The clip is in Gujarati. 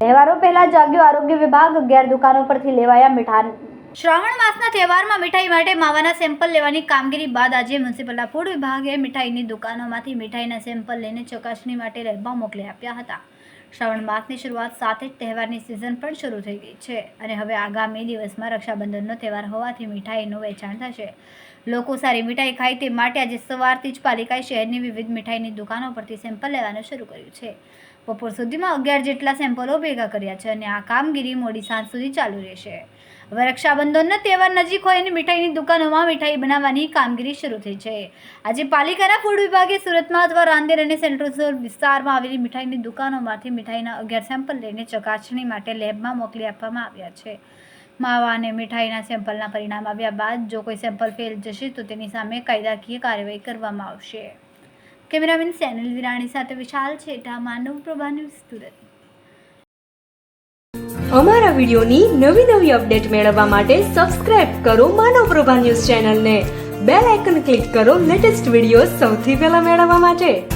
તહેવારો પહેલા જાગ્યો આરોગ્ય વિભાગ, અગિયાર દુકાનો પરથી લેવાયા મીઠા શ્રાવણ માસના તહેવારમાં મીઠાઈ માટે માવાના સેમ્પલ લેવાની કામગીરી બાદ આજે મ્યુનિસિપલના ફૂડ વિભાગે મીઠાઈની દુકાનોમાંથી મીઠાઈના સેમ્પલ લઈને ચકાસણી માટે રહેવા મોકલી આપ્યા હતા. શ્રાવણ માસની શરૂઆત સાથે જ તહેવારની સિઝન પણ શરૂ થઈ ગઈ છે અને હવે આગામી દિવસમાં રક્ષાબંધનનો તહેવાર હોવાથી મીઠાઈનું વેચાણ થશે. લોકો સારી મીઠાઈ ખાય તે માટે આજે સવારથી જ પાલિકાએ શહેરની વિવિધ મીઠાઈની દુકાનો પરથી સેમ્પલ લેવાનું શરૂ કર્યું છે. બપોર સુધીમાં અગિયાર જેટલા સેમ્પલો ભેગા કર્યા છે અને આ કામગીરી મોડી સાંજ સુધી ચાલુ રહેશે. હવે રક્ષાબંધનનો તહેવાર નજીક હોય અને મીઠાઈની દુકાનોમાં મીઠાઈ બનાવવાની કામગીરી શરૂ થઈ છે. આજે પાલિકાના ફૂડ વિભાગે સુરતમાં અથવા રાંદેર અને સેન્ટ્રલ વિસ્તારમાં આવેલી મીઠાઈની દુકાનોમાંથી મીઠાઈના અગિયાર સેમ્પલ લઈને ચકાસણી માટે લેબમાં મોકલી આપવામાં આવ્યા છે. માવા અને મીઠાઈના સેમ્પલના પરિણામ આવ્યા બાદ જો કોઈ સેમ્પલ ફેલ જશે તો તેની સામે કાયદાકીય કાર્યવાહી કરવામાં આવશે. કેમેરામેન સેનલ વિરાણી સાથે વિશાલ છેટા, માનવ પ્રભા ન્યૂઝ સુરત. અમારા વિડીયોની નવી નવી અપડેટ મેળવવા માટે સબસ્ક્રાઇબ કરો માનવ પ્રભા ન્યૂઝ ચેનલને. બેલ આઇકન ક્લિક કરો લેટેસ્ટ વીડિયો સૌથી પહેલા મેળવવા માટે.